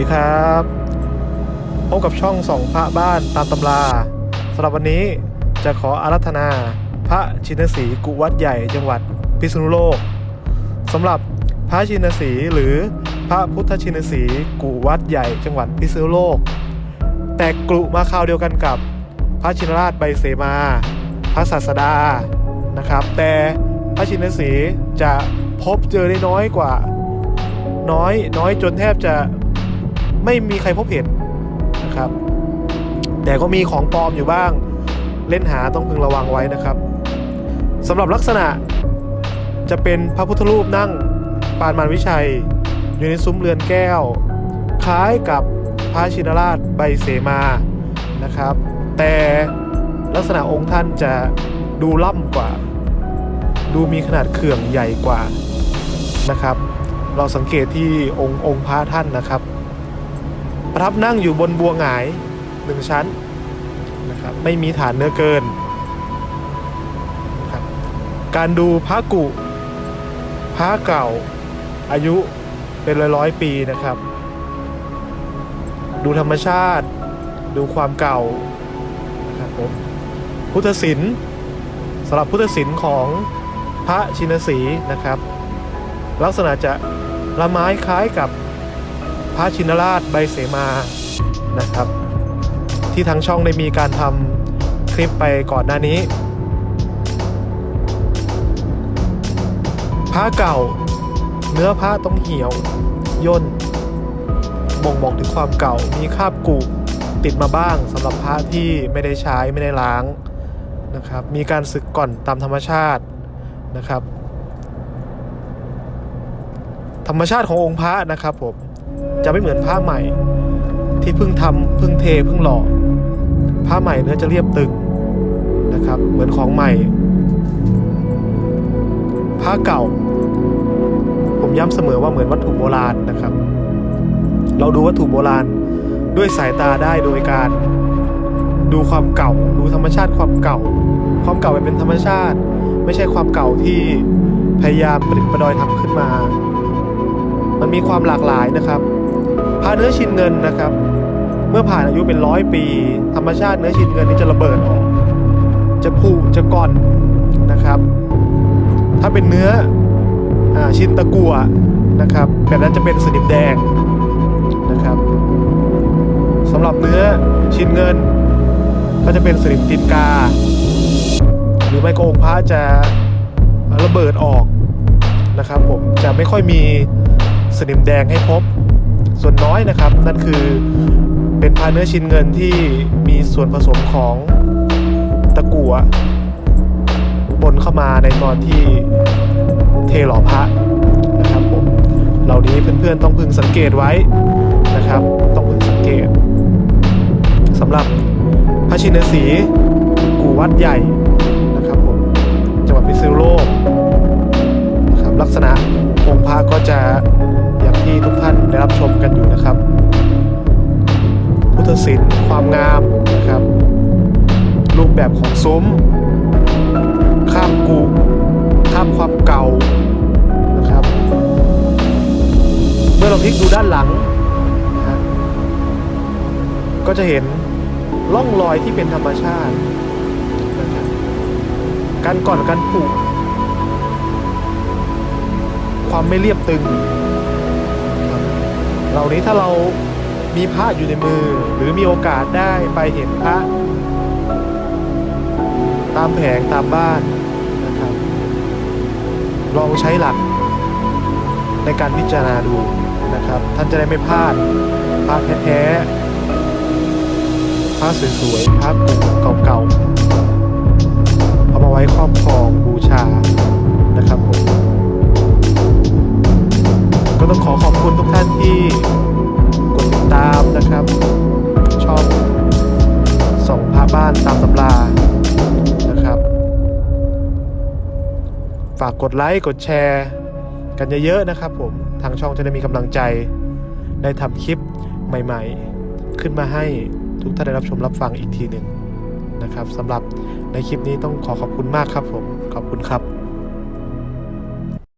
ดีครับพบกับช่องส่องพระบ้านตามตำราสำหรับวันนี้จะขออารัธนาพระชินสีกุวัดใหญ่จังหวัดพิษณุโลกสำหรับพระชินสีหรือพระพุทธชินสีกุวัดใหญ่จังหวัดพิษณุโลก แต่กลุมาคราวเดียวกันกับ พระชินราชใบเสมา พระศาสดานะครับ แต่พระชินสีจะพบเจอได้น้อยกว่า น้อยน้อยจนแทบจะ ไม่มีใครพบเห็นนะครับ แต่ก็มีของปลอมอยู่บ้าง เล่นหาต้องพึงระวังไว้นะครับสำหรับลักษณะจะเป็นพระพุทธรูปนั่งปานมารวิชัย อยู่ในซุ้มเรือนแก้ว คล้ายกับพระชินราชใบเสมานะครับ แต่ลักษณะองค์ท่านจะดูล่ำกว่า ดูมีขนาดเขื่องใหญ่กว่านะครับ เราสังเกตที่องค์องค์พระท่านนะครับ ประทับนั่งอยู่บนบัวหงายหนึ่งชั้นนะครับไม่มีฐานเนื้อเกินครับการดูพระกุพระเก่าอายุเป็นร้อยร้อยปีนะครับ ดูธรรมชาติ ดูความเก่านะครับผมพุทธศิลป์สำหรับพุทธศิลป์ของพระชินสีนะครับ ลักษณะจะละไม้คล้ายกับ ระชินราชใบเสมานะครับ ที่ทางช่องได้มีการทำคลิปไปก่อนหน้านี้ พระเก่า เนื้อพระต้องเหี่ยว ย่นบ่งบอกถึงความเก่ามีคราบกุติดมาบ้างสำหรับพระที่ไม่ได้ใช้ไม่ได้ล้างนะครับมีการสึกก่อนตามธรรมชาตินะครับ ธรรมชาติขององค์พระนะครับผม จะไม่เหมือนผ้าใหม่ ที่เพิ่งทำเพิ่งเทเพิ่งหล่อผ้าใหม่เนื้อจะเรียบตึงนะครับ เหมือนของใหม่ ผ้าเก่า ผมย้ำเสมอว่าเหมือนวัตถุโบราณนะครับ เราดูวัตถุโบราณด้วยสายตาได้โดยการดูความเก่า ดูธรรมชาติความเก่า ความเก่าเป็นธรรมชาติ ไม่ใช่ความเก่าที่พยายามประดิษฐ์ประดอยทำขึ้นมา มันมีความหลากหลายนะครับ ผ้าเนื้อชินเงินนะครับ เมื่อผ่านอายุเป็นร้อยปี ธรรมชาติเนื้อชินเงินนี่จะระเบิดออกจะผุจะก่อนนะครับ ถ้าเป็นเนื้ออชินตะกัวนะครับ แบบนั้นจะเป็นสนิมแดงนะครับสำหรับเนื้อชินเงิน ก็จะเป็นสนิมตินกา หรือไม่ก็องค์พระจะระเบิดออกนะครับผมจะไม่ค่อยมีสนิมแดงให้พบ ส่วนน้อยนะครับ นั่นคือเป็นพาเนื้อชิ้นเงินที่มีส่วนผสมของตะกั่วปนเข้ามาในตอนที่เทหล่อพระนะครับผมเหล่านี้เพื่อนๆต้องพึงสังเกตไว้นะครับ ต้องพึงสังเกตสำหรับพระชินสีกูวัดใหญ่นะครับผมจังหวัดพิษณุโลกนะครับลักษณะองค์พระก็จะ ที่ทุกท่านได้รับชมกันอยู่นะครับ พุทธศิลป์ความงามนะครับ รูปแบบของซุ้ม ข้ามกุข้ามความเก่านะครับ เมื่อเราพลิกดูด้านหลังนะฮะก็จะเห็นร่องรอยที่เป็นธรรมชาติ การก่อนการผูกความไม่เรียบตึง เหล่านี้ถ้าเรามีพระอยู่ในมือ หรือมีโอกาสได้ไปเห็นพระ ตามแผงตามบ้านนะครับลองใช้หลักในการพิจารณาดูนะครับ ท่านจะได้ไม่พลาดพระแท้ๆพระสวยๆพระเก่าๆเอามาไว้ครอบครองบูชาากกดไลค์กดแชร์ กันเยอะๆนะครับผมทางช่องจะได้มีกำลังใจ ได้ทำคลิปใหม่ๆ ขึ้นมาให้ทุกท่านได้รับชมรับฟังอีกทีหนึ่งนะครับสำหรับในคลิปนี้ต้องขอขอบคุณมากครับผมขอบคุณครับ